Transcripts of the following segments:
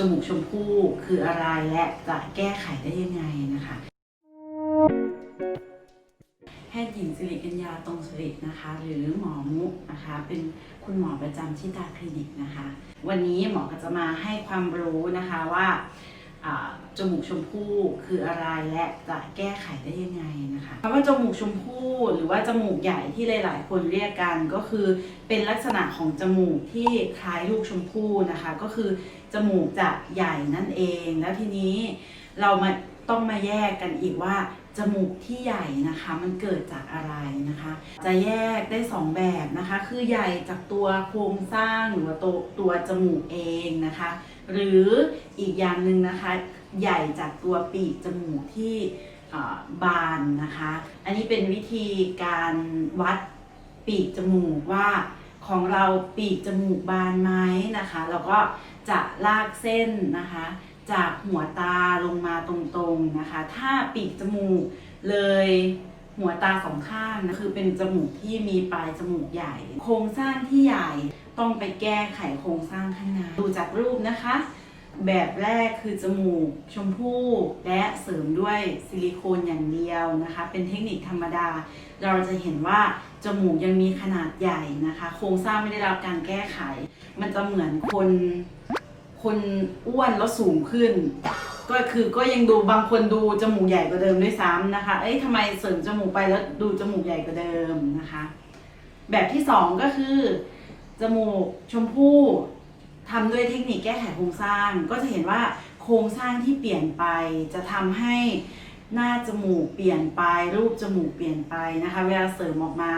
จมูกชมพู่คืออะไรและจะแก้ไขได้ยังไงนะคะ แพทย์หญิงสิริกัญญาตรงสิรินะคะ หรือหมอมุกนะคะ เป็นคุณหมอประจำที่ตาคลินิกนะคะ วันนี้หมอก็จะมาให้ความรู้นะคะว่าอ่า จมูกชมพู่คืออะไรและจะแก้ไขได้ยังไงนะคะคำว่าจมูกชมพู่หรือว่าจมูกใหญ่ที่หลาย ๆ คนเรียกกันก็คือเป็นลักษณะของจมูกที่คล้ายลูกชมพู่นะคะ ก็คือจมูกจะใหญ่นั่นเอง แล้วทีนี้เรามา ต้องมาแยกกันอีกว่าจมูกที่ใหญ่นะคะมันเกิดจากอะไรนะคะ จะแยกได้สองแบบนะคะ คือใหญ่จากตัวโครงสร้างหรือว่าตัวตัวจมูกเองนะคะ หรืออีกอย่างหนึ่งนะคะใหญ่จากตัวปีกจมูกที่บานนะคะ อันนี้เป็นวิธีการวัดปีกจมูกว่าของเราปีกจมูกบานไหมนะคะ แล้วก็จะลากเส้นนะคะ จากหัวตาลงมาตรงๆนะคะ ถ้าปีกจมูกเลยหัวตาสองข้างนะคือเป็นจมูกที่มีปลายจมูกใหญ่ โครงสร้างที่ใหญ่ต้องไปแก้ไขโครงสร้างข้างในดูจากรูปนะคะ แบบแรกคือจมูกชมพู่และเสริมด้วยซิลิโคนอย่างเดียวนะคะ เป็นเทคนิคธรรมดา เราจะเห็นว่าจมูกยังมีขนาดใหญ่นะคะ โครงสร้างไม่ได้รับการแก้ไข มันจะเหมือนคน คนอ้วนแล้วสูงขึ้น ก็คือก็ยังดูบางคนดูจมูกใหญ่กว่าเดิมด้วยซ้ำนะคะ เอ้ยทำไมเสริมจมูกไปแล้วดูจมูกใหญ่กว่าเดิมนะคะ แบบที่สองก็คือจมูกชมพู่ทำด้วยเทคนิคแก้ไขโครงสร้าง ก็จะเห็นว่าโครงสร้างที่เปลี่ยนไป จะทำให้หน้าจมูกเปลี่ยนไป รูปจมูกเปลี่ยนไปนะคะ เวลาเสริมออกมา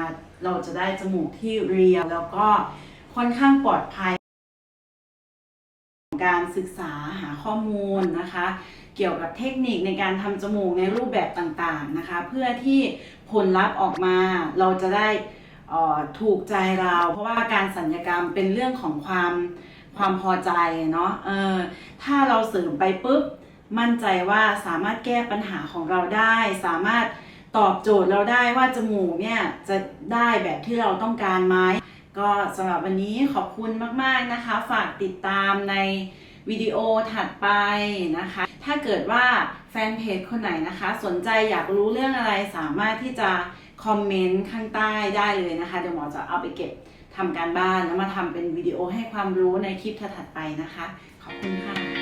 เราจะได้จมูกที่เรียวแล้วก็ค่อนข้างปลอดภัย การศึกษาหาข้อมูลนะคะ เกี่ยวกับเทคนิคในการทำจมูกในรูปแบบต่างๆนะคะ เพื่อที่ผลลัพธ์ออกมาเราจะได้ถูกใจเรา เพราะว่าการสัญญกรรมเป็นเรื่องของความความพอใจเนาะเออถ้าเราเสริมไปปุ๊บมั่นใจว่าสามารถแก้ปัญหาของเราได้ สามารถตอบโจทย์เราได้ว่าจมูกเนี่ยจะได้แบบที่เราต้องการไหม ก็สำหรับวันนี้ขอบคุณมากๆนะคะ ฝากติดตามในวิดีโอถัดไปนะคะ ถ้าเกิดว่าแฟนเพจคนไหนนะคะ สนใจอยากรู้เรื่องอะไรสามารถที่จะคอมเมนต์ข้างใต้ได้เลยนะคะ เดี๋ยวหมอจะเอาไปเก็บทำการบ้านแล้วมาทำเป็นวิดีโอให้ความรู้ในคลิปถัดไปนะคะ ขอบคุณค่ะ